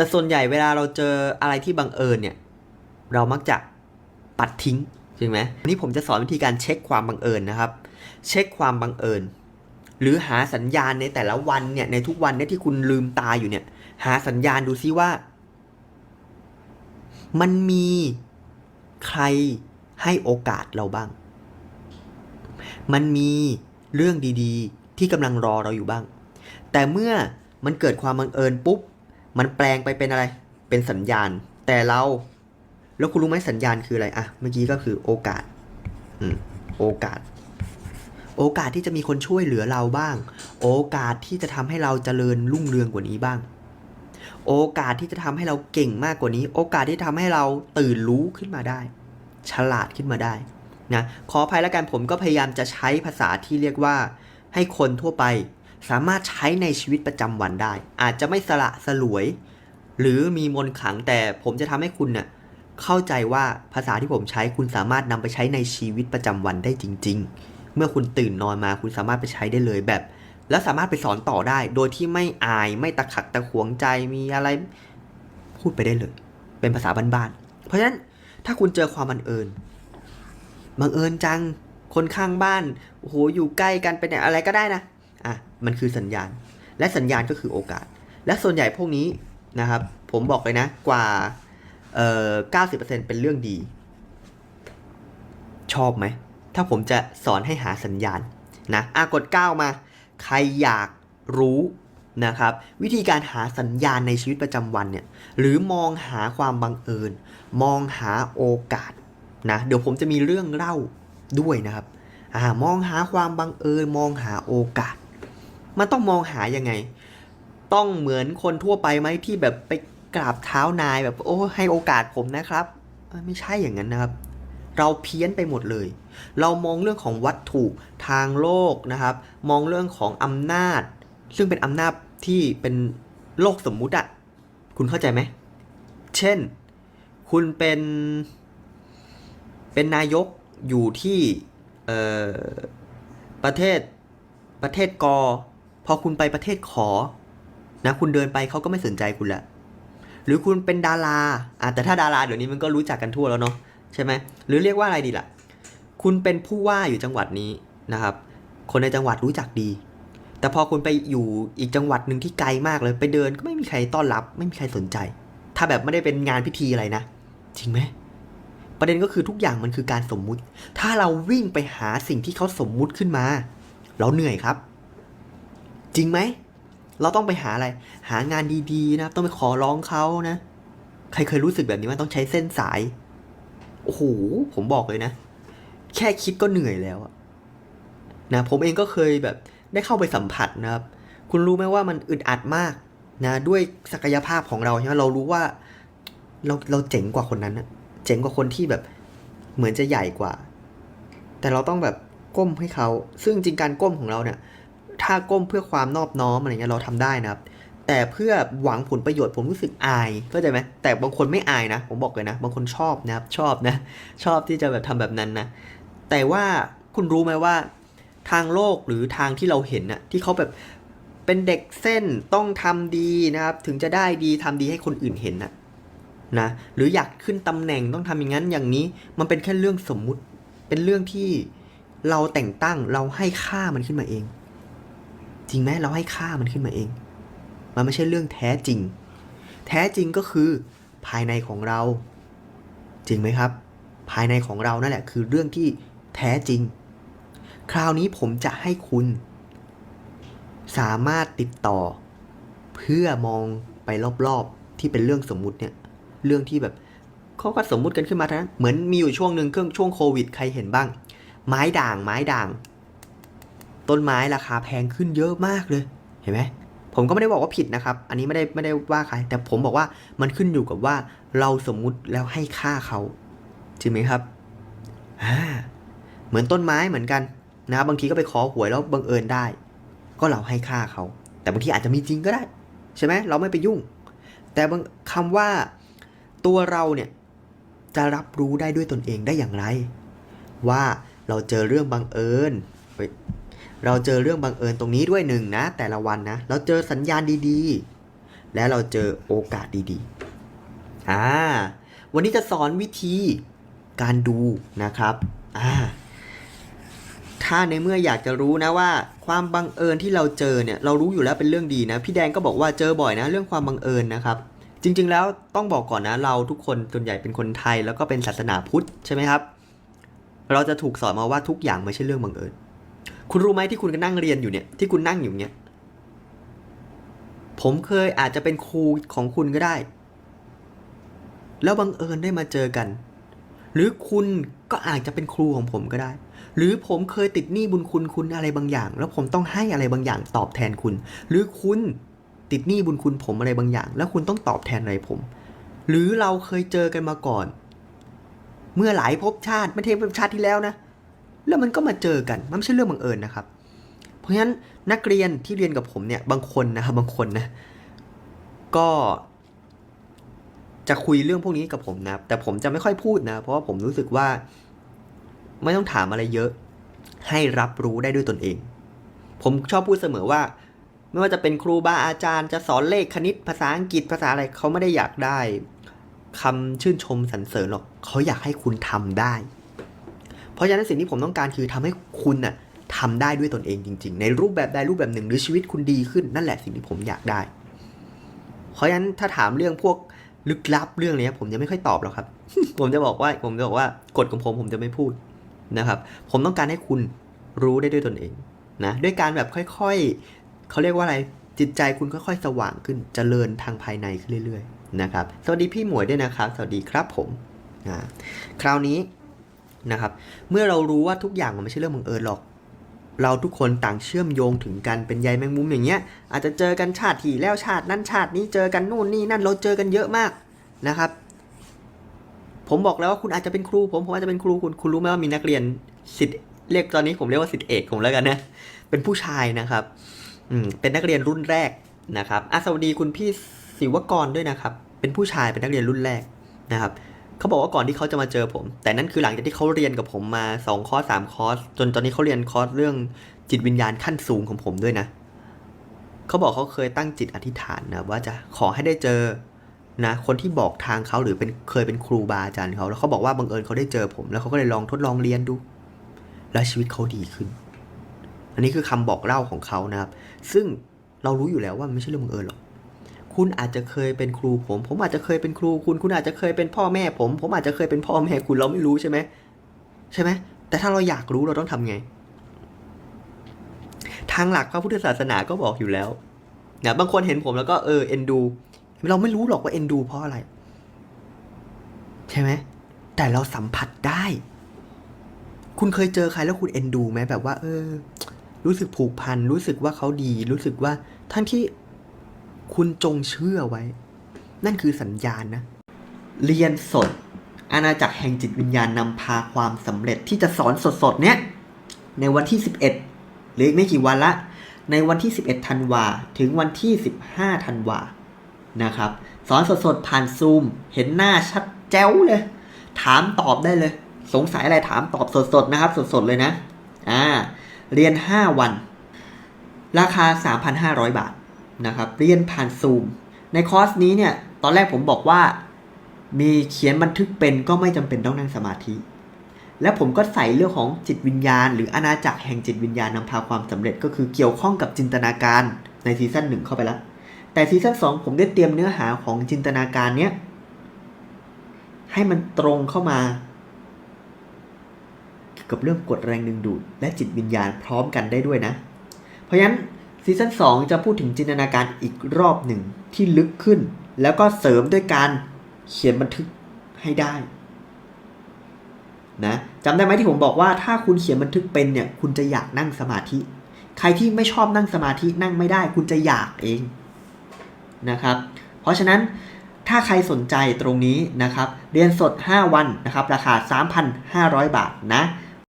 แต่ส่วนใหญ่เวลาเราเจออะไรที่บังเอิญเนี่ย เรามักจะปัดทิ้งจริงไหมวันนี้ผมจะสอนวิธีการเช็คความบังเอิญนะครับ เช็คความบังเอิญ หรือหาสัญญาณในแต่ละวันเนี่ยในทุกวันเนี่ยที่คุณลืมตาอยู่เนี่ย หาสัญญาณดูซิว่า มันมีใครให้โอกาสเราบ้าง มันมีเรื่องดีๆ ที่กำลังรอเราอยู่บ้าง แต่เมื่อมันเกิดความบังเอิญปุ๊บ มันแปลงไปเป็นอะไร เป็นสัญญาณ แต่เรา แล้วคุณรู้ไหมสัญญาณคืออะไรอะเมื่อกี้ก็คือโอกาสอืมโอกาส โอกาสที่จะมีคนช่วยเหลือเราบ้าง โอกาสที่จะทำให้เราเจริญรุ่งเรืองกว่านี้บ้าง โอกาสที่จะทำให้เราเก่งมากกว่านี้ โอกาสที่ทำให้เราตื่นรู้ขึ้นมาได้ ฉลาดขึ้นมาได้นะขออภัยแล้วกันผมก็พยายามจะใช้ภาษาที่เรียกว่าให้คนทั่วไป สามารถใช้ในชีวิตประจำวันได้ อาจจะไม่สละสลวย หรือมีมนขังแต่ผมจะทำให้คุณเน่ะเข้าใจว่าภาษาที่ผมใช้คุณสามารถนำไปใช้ในชีวิตประจำวันได้จริง ๆ เมื่อคุณตื่นนอนมาคุณสามารถไปใช้ได้เลยแบบ แล้วสามารถไปสอนต่อได้ โดยที่ไม่อายไม่ตะขักตะขวงใจมีอะไร พูดไปได้เลย เป็นภาษาบ้านๆเพราะฉะนั้นถ้าคุณเจอความบังเอิญบังเอิญจังคนข้างบ้านโอ้โหอยู่ใกล้กันเป็นอะไรก็ได้นะ อะมันคือสัญญาณ และสัญญาณก็คือโอกาส และส่วนใหญ่พวกนี้นะครับ ผมบอกเลยนะกว่าเอ่อ90%เป็นเรื่องดี ชอบไหม ถ้าผมจะสอนให้หาสัญญาณนะอะกด9มา ใครอยากรู้นะครับวิธีการหาสัญญาณในชีวิตประจำวันเนี่ยหรือมองหาความบังเอิญ มองหาโอกาสนะเดี๋ยวผมจะมีเรื่องเล่าด้วยนะครับอ่ามองหาความบังเอิญมองหาโอกาส มันต้องมองหายังไง ต้องเหมือนคนทั่วไปไหมที่แบบไปกราบเท้านายแบบโอ้ให้โอกาสผมนะครับ ไม่ใช่อย่างนั้นนะครับ เราเพี้ยนไปหมดเลย เรามองเรื่องของวัตถุทางโลกนะครับ มองเรื่องของอำนาจ ซึ่งเป็นอำนาจที่เป็นโลกสมมุติอะคุณเข้าใจไหม เช่น คุณเป็น เป็นนายกอยู่ที่ประเทศประเทศกอ อคุณไปประเทศขอ นะคุณเดินไปเขาก็ไม่สนใจคุณละหรือคุณเป็นดาราอะแต่ถ้าดาราเดี๋ยวนี้มันก็รู้จักกันทั่วแล้วเนาะใช่ไหมหรือเรียกว่าอะไรดีล่ะ คุณเป็นผู้ว่าอยู่จังหวัดนี้นะครับ คนในจังหวัดรู้จักดี แต่พอคุณไปอยู่อีกจังหวัดหนึ่งที่ไกลมากเลยไปเดินก็ไม่มีใครต้อนรับ ไม่มีใครสนใจ ถ้าแบบไม่ได้เป็นงานพิธีอะไรนะจริงไหมประเด็นก็คือทุกอย่างมันคือการสมมุติ ถ้าเราวิ่งไปหาสิ่งที่เขาสมมุติขึ้นมา เราเหนื่อยครับ จริงไหม เราต้องไปหาอะไร หางานดีๆ นะครับต้องไปขอร้องเขานะ ใครเคยรู้สึกแบบนี้ว่าต้องใช้เส้นสาย โอ้โห ผมบอกเลยนะ แค่คิดก็เหนื่อยแล้วนะ ผมเองก็เคยแบบได้เข้าไปสัมผัสนะครับ คุณรู้ไหมว่ามันอึดอัดมากนะ ด้วยศักยภาพของเราใช่ไหมเรารู้ว่าเราเราเจ๋งกว่าคนนั้นนะเจ๋งกว่าคนที่แบบเหมือนจะใหญ่กว่า แต่เราต้องแบบก้มให้เขา ซึ่งจริงการก้มของเราเนี่ย ถ้าก้มเพื่อความนอบน้อมอะไรเงี้ยเราทำได้นะครับ แต่เพื่อหวังผลประโยชน์ผมรู้สึกอายเข้าใจไหมแต่บางคนไม่อายนะ ผมบอกเลยนะ บางคนชอบนะครับ ชอบนะ ชอบที่จะแบบทำแบบนั้นนะ แต่ว่าคุณรู้ไหมว่า ทางโลกหรือทางที่เราเห็นน่ะที่เขาแบบเป็นเด็กเส้นต้องทำดีนะครับ ถึงจะได้ดีทำดีให้คนอื่นเห็นน่ะนะ หรืออยากขึ้นตำแหน่งต้องทำอย่างนั้นอย่างนี้ มันเป็นแค่เรื่องสมมุติ เป็นเรื่องที่เราแต่งตั้งเราให้ค่ามันขึ้นมาเอง จริงไหมเราให้ค่ามันขึ้นมาเอง มันไม่ใช่เรื่องแท้จริง แท้จริงก็คือภายในของเรา จริงไหมครับ ภายในของเรานั่นแหละคือเรื่องที่แท้จริง คราวนี้ผมจะให้คุณ สามารถติดต่อ เพื่อมองไปรอบๆที่เป็นเรื่องสมมุติเนี่ย เรื่องที่แบบเขาก็สมมุติกันขึ้นมาทั้งนั้นเหมือนมีอยู่ช่วงหนึ่งเครื่องช่วงโควิดใครเห็นบ้าง ไม้ด่างไม้ด่าง ต้นไม้ราคาแพงขึ้นเยอะมากเลย เห็นไหมผมก็ไม่ได้บอกว่าผิดนะครับ อันนี้ไม่ได้ไม่ได้ว่าใคร แต่ผมบอกว่ามันขึ้นอยู่กับว่าเราสมมุติแล้วให้ค่าเขาจริงไหมครับอ่าเหมือนต้นไม้เหมือนกันนะบางทีก็ไปขอหวยแล้วบังเอิญได้ ก็เราให้ค่าเขา แต่บางทีอาจจะมีจริงก็ได้ ใช่ไหมเราไม่ไปยุ่ง แต่บางคำว่าตัวเราเนี่ยจะรับรู้ได้ด้วยตนเองได้อย่างไร ว่าเราเจอเรื่องบังเอิญ เราเจอเรื่องบังเอิญตรงนี้ด้วยหนึ่งนะ แต่ละวันนะ เราเจอสัญญาณดีๆ และเราเจอโอกาสดีๆอ่าวันนี้จะสอนวิธีการดูนะครับอ่าถ้าในเมื่ออยากจะรู้นะว่า ความบังเอิญที่เราเจอเนี่ยเรารู้อยู่แล้วเป็นเรื่องดีนะ พี่แดงก็บอกว่าเจอบ่อยนะ เรื่องความบังเอิญนะครับ จริง ๆ แล้วต้องบอกก่อนนะ เราทุกคนส่วนใหญ่เป็นคนไทยแล้วก็เป็นศาสนาพุทธใช่ไหมครับ เราจะถูกสอนมาว่าทุกอย่างไม่ใช่เรื่องบังเอิญ คุณรู้ไหมที่คุณก็นั่งเรียนอยู่เนี่ยที่คุณนั่งอยู่เนี่ยผมเคยอาจจะเป็นครูของคุณก็ได้ แล้วบังเอิญได้มาเจอกัน หรือคุณก็อาจจะเป็นครูของผมก็ได้ หรือผมเคยติดหนี้บุญคุณคุณอะไรบางอย่าง แล้วผมต้องให้อะไรบางอย่างตอบแทนคุณ หรือคุณติดหนี้บุญคุณผมอะไรบางอย่าง แล้วคุณต้องตอบแทนอะไรผม หรือเราเคยเจอกันมาก่อน เมื่อหลายภพชาติไม่ใช่ภพชาติที่แล้วนะ แล้วมันก็มาเจอกันมันไม่ใช่เรื่องบังเอิญนะครับ เพราะฉะนั้นนักเรียนที่เรียนกับผมเนี่ยบางคนนะครับบางคนนะก็จะคุยเรื่องพวกนี้กับผมนะแต่ผมจะไม่ค่อยพูดนะ เพราะว่าผมรู้สึกว่า ไม่ต้องถามอะไรเยอะ ให้รับรู้ได้ด้วยตนเอง ผมชอบพูดเสมอว่า ไม่ว่าจะเป็นครูบาอาจารย์จะสอนเลขคณิตภาษาอังกฤษภาษาอะไรเขาไม่ได้อยากได้คำชื่นชมสรรเสริญหรอกเขาอยากให้คุณทำได้ ราะฉะนั้นสิ่งที่ผมต้องการคือทำให้คุณน่ะทำได้ด้วยตนเองจริง ๆ ในรูปแบบใดรูปแบบหนึ่งหรือชีวิตคุณดีขึ้นนั่นแหละสิ่งที่ผมอยากได้ เพราะฉะนั้นถ้าถามเรื่องพวกลึกลับเรื่องนี้ผมจะไม่ค่อยตอบหรอกครับ ผมจะบอกว่าผมจะบอกว่ากฎของผมผมจะไม่พูดนะครับ ผมต้องการให้คุณรู้ได้ด้วยตนเองนะด้วยการแบบค่อยๆเขาเรียกว่าอะไรจิตใจคุณค่อยๆ สว่างขึ้นเจริญทางภายในขึ้นเรื่อย ๆ นะครับ สวัสดีพี่หมวยด้วยนะครับ สวัสดีครับผมคราวนี้ นะครับ เมื่อเรารู้ว่าทุกอย่างมันไม่ใช่เรื่องบังเอิญหรอก เราทุกคนต่างเชื่อมโยงถึงกันเป็นใยแมงมุมอย่างเงี้ย อาจจะเจอกันชาติที่แล้วชาตินั้นชาตินี้เจอกันนู่นนี่นั่นเราเจอกันเยอะมากนะครับ ผมบอกแล้วว่าคุณอาจจะเป็นครูผมผมอาจจะเป็นครูคุณคุณรู้ไหมว่ามีนักเรียนสิทธิ์เรียกตอนนี้ผมเรียกว่าสิทธิเอกผมแล้วกันนะเป็นผู้ชายนะครับอืมเป็นนักเรียนรุ่นแรกนะครับอสวัสดีคุณพี่ศิวกรด้วยนะครับ เป็นผู้ชายเป็นนักเรียนรุ่นแรกนะครับ เขาบอกว่าก่อนที่เขาจะมาเจอผม แต่นั่นคือหลังจากที่เขาเรียนกับผมมา 2 คอร์ส3คอร์ส จนตอนนี้เขาเรียนคอร์สเรื่องจิตวิญญาณขั้นสูงของผมด้วยนะ เขาบอกเขาเคยตั้งจิตอธิษฐานนะว่าจะขอให้ได้เจอนะคนที่บอกทางเขาหรือเป็นเคยเป็นครูบาอาจารย์เขา แล้วเขาบอกว่าบังเอิญเขาได้เจอผม แล้วเขาก็เลยลองทดลองเรียนดู แล้วชีวิตเขาดีขึ้น อันนี้คือคำบอกเล่าของเขานะครับ ซึ่งเรารู้อยู่แล้วว่ามันไม่ใช่เรื่องบังเอิญหรอก คุณอาจจะเคยเป็นครูผม ผมอาจจะเคยเป็นครูคุณ คุณอาจจะเคยเป็นพ่อแม่ผม ผมอาจจะเคยเป็นพ่อแม่คุณเราไม่รู้ใช่ไหมใช่ไหมแต่ถ้าเราอยากรู้เราต้องทำไง ทางหลักพระพุทธศาสนาก็บอกอยู่แล้วนะบางคนเห็นผมแล้วก็เออเอ็นดู เราไม่รู้หรอกว่าเอ็นดูเพราะอะไร ใช่ไหมแต่เราสัมผัสได้ คุณเคยเจอใครแล้วคุณเอ็นดูไหมแบบว่า เออ รู้สึกผูกพันรู้สึกว่าเขาดี รู้สึกว่าทั้งที่ คุณจงเชื่อไว้ นั่นคือสัญญาณนะ เรียนสด อาณาจักรแห่งจิตวิญญาณนำพาความสำเร็จที่จะสอนสดๆเนี้ยในวันที่ 11 หรืออีกไม่กี่วันละ ในวันที่ 11ธันวาถึงวันที่ 15ธันวานะครับ สอนสดๆผ่านซูม เห็นหน้าชัดแจ๋วเลย ถามตอบได้เลย สงสัยอะไรถามตอบสดๆนะครับ สดๆเลยนะ อ่า เรียน 5 วัน ราคา 3,500 บาท นะครับเรียนผ่านซูม ในคอร์สนี้เนี่ยตอนแรกผมบอกว่ามีเขียนบันทึกเป็นก็ไม่จำเป็นต้องนั่งสมาธิ และผมก็ใส่เรื่องของจิตวิญญาณ หรืออาณาจักรแห่งจิตวิญญาณนำพาความสำเร็จก็คือเกี่ยวข้องกับจินตนาการในซีซั่นหนึ่งเข้าไปแล้ว แต่ซีซั่นสองผมได้เตรียมเนื้อหาของจินตนาการเนี้ยให้มันตรงเข้ามาเกี่ยวกับเรื่องกฎแรงดึงดูดและจิตวิญญาณพร้อมกันได้ด้วยนะ เพราะฉะนั้น ซีซั่น2จะพูดถึงจินตนาการอีกรอบหนึ่งที่ลึกขึ้น แล้วก็เสริมด้วยการเขียนบันทึกให้ได้นะจำได้ไหมที่ผมบอกว่าถ้าคุณเขียนบันทึกเป็นเนี่ยคุณจะอยากนั่งสมาธิ ใครที่ไม่ชอบนั่งสมาธินั่งไม่ได้คุณจะอยากเองนะครับ เพราะฉะนั้นถ้าใครสนใจตรงนี้นะครับ เรียนสด 5 วันนะครับ ราคา 3,500 บาทนะ